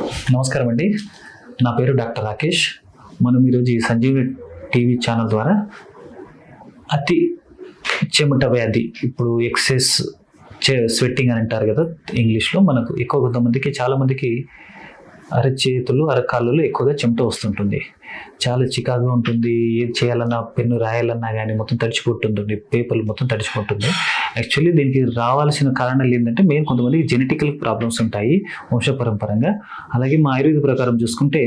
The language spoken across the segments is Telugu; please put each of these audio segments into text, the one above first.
నమస్కారం అండి. నా పేరు డాక్టర్ రాకేష్. మనం ఈరోజు ఈ సంజీవి టీవీ ఛానల్ ద్వారా అతి చెమట వ్యాధి ఇప్పుడు ఎక్సెస్ స్వెట్టింగ్ అని అంటారు కదా ఇంగ్లీష్లో మనకు ఎక్కువ కొంతమందికి చాలామందికి అరచేతులు అరకాళ్ళు ఎక్కువగా చెమట వస్తుంటుంది. చాలా చికాగా ఉంటుంది. ఏది చేయాలన్నా పెన్ను రాయాలన్నా కానీ మొత్తం తడిచిపోతుంటుంది. పేపర్లు మొత్తం తడిచిపోతుంది. యాక్చువల్లీ దీనికి రావాల్సిన కారణాలు ఏంటంటే మెయిన్ కొంతమంది జెనెటికల్ ప్రాబ్లమ్స్ ఉంటాయి వంశపరంపరంగా అలాగే మా ఆయుర్వేద ప్రకారం చూసుకుంటే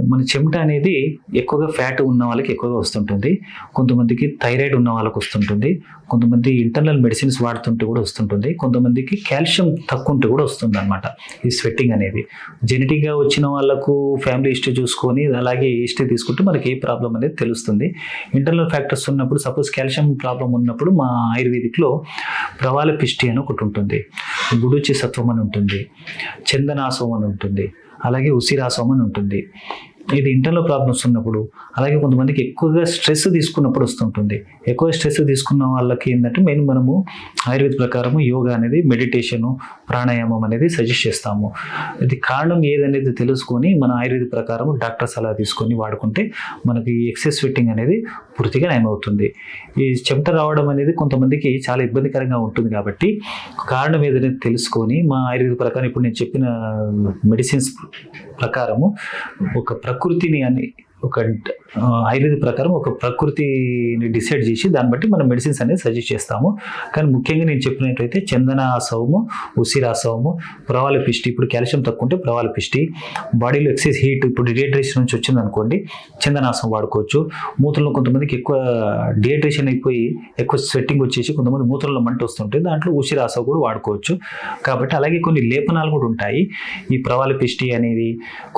మన చెమట అనేది ఎక్కువగా ఫ్యాట్ ఉన్న వాళ్ళకి ఎక్కువగా వస్తుంటుంది. కొంతమందికి థైరాయిడ్ ఉన్న వాళ్ళకి వస్తుంటుంది. కొంతమంది ఇంటర్నల్ మెడిసిన్స్ వాడుతుంటే కూడా వస్తుంటుంది. కొంతమందికి కాల్షియం తక్కువ ఉంటే కూడా వస్తుంది అనమాట ఈ స్వెట్టింగ్ అనేది. జెనెటిక్గా వచ్చిన వాళ్ళకు ఫ్యామిలీ హిస్టరీ చూసుకొని అలాగే హిస్టరీ తీసుకుంటే మనకి ఏ ప్రాబ్లం అనేది తెలుస్తుంది. ఇంటర్నల్ ఫ్యాక్టర్స్ ఉన్నప్పుడు సపోజ్ కాల్షియం ప్రాబ్లం ఉన్నప్పుడు మా ఆయుర్వేదిక్లో ప్రవాల పిష్టి అని ఒకటి ఉంటుంది. గుడుచి సత్వం అని ఉంటుంది. చందనాసవం అని ఉంటుంది. అలాగే ఉసిరాసవం అని ఉంటుంది. ఇది ఇంటర్లో ప్రాబ్లమ్స్ ఉన్నప్పుడు అలాగే కొంతమందికి ఎక్కువగా స్ట్రెస్ తీసుకున్నప్పుడు వస్తుంటుంది. ఎక్కువ స్ట్రెస్ తీసుకున్న వాళ్ళకి ఏంటంటే మెయిన్ మనము ఆయుర్వేద ప్రకారము యోగా అనేది మెడిటేషను ప్రాణాయామం అనేది సజెస్ట్ చేస్తాము. ఇది కారణం ఏదనేది తెలుసుకొని మన ఆయుర్వేద ప్రకారం డాక్టర్ సలహా తీసుకొని వాడుకుంటే మనకి ఎక్సెస్ ఫిట్టింగ్ అనేది పూర్తిగా నయమవుతుంది. ఈ చెమట రావడం అనేది కొంతమందికి చాలా ఇబ్బందికరంగా ఉంటుంది కాబట్టి కారణం ఏదనేది తెలుసుకొని మా ఆయుర్వేద ప్రకారం ఇప్పుడు నేను చెప్పిన మెడిసిన్స్ ప్రకారము ఒక ప్రకృతిని అని ఒక ఆయుర్వేద ప్రకారం ఒక ప్రకృతిని డిసైడ్ చేసి దాన్ని బట్టి మనం మెడిసిన్స్ అనేది సజెస్ట్ చేస్తాము. కానీ ముఖ్యంగా నేను చెప్పినట్టయితే చందన ఆసవము ఉసిరాసవము ప్రవాల పిష్టి. ఇప్పుడు కాల్షియం తక్కువ ఉంటే ప్రవాల పిష్టి. బాడీలో ఎక్సెస్ హీట్ ఇప్పుడు డిహైడ్రేషన్ నుంచి వచ్చింది అనుకోండి చందనాసం వాడుకోవచ్చు. మూత్రంలో కొంతమందికి ఎక్కువ డిహైడ్రేషన్ అయిపోయి ఎక్కువ స్వెట్టింగ్ వచ్చేసి కొంతమంది మూత్రంలో మంట వస్తుంటే దాంట్లో ఉసిరాసవ కూడా వాడుకోవచ్చు. కాబట్టి అలాగే కొన్ని లేపనాలు కూడా ఉంటాయి. ఈ ప్రవాల పిష్టి అనేది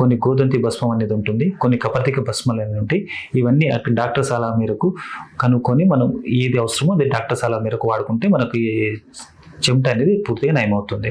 కొన్ని గోదంతి భస్మం అనేది ఉంటుంది. కొన్ని కపర్తిక ప్రశ్నలు అనేది ఉంటాయి. ఇవన్నీ అక్కడ డాక్టర్ సలహా మేరకు కనుక్కొని మనం ఏది అవసరమో అది డాక్టర్ సలహా మేరకు వాడుకుంటే మనకి చెమట అనేది పూర్తిగా నయమవుతుంది.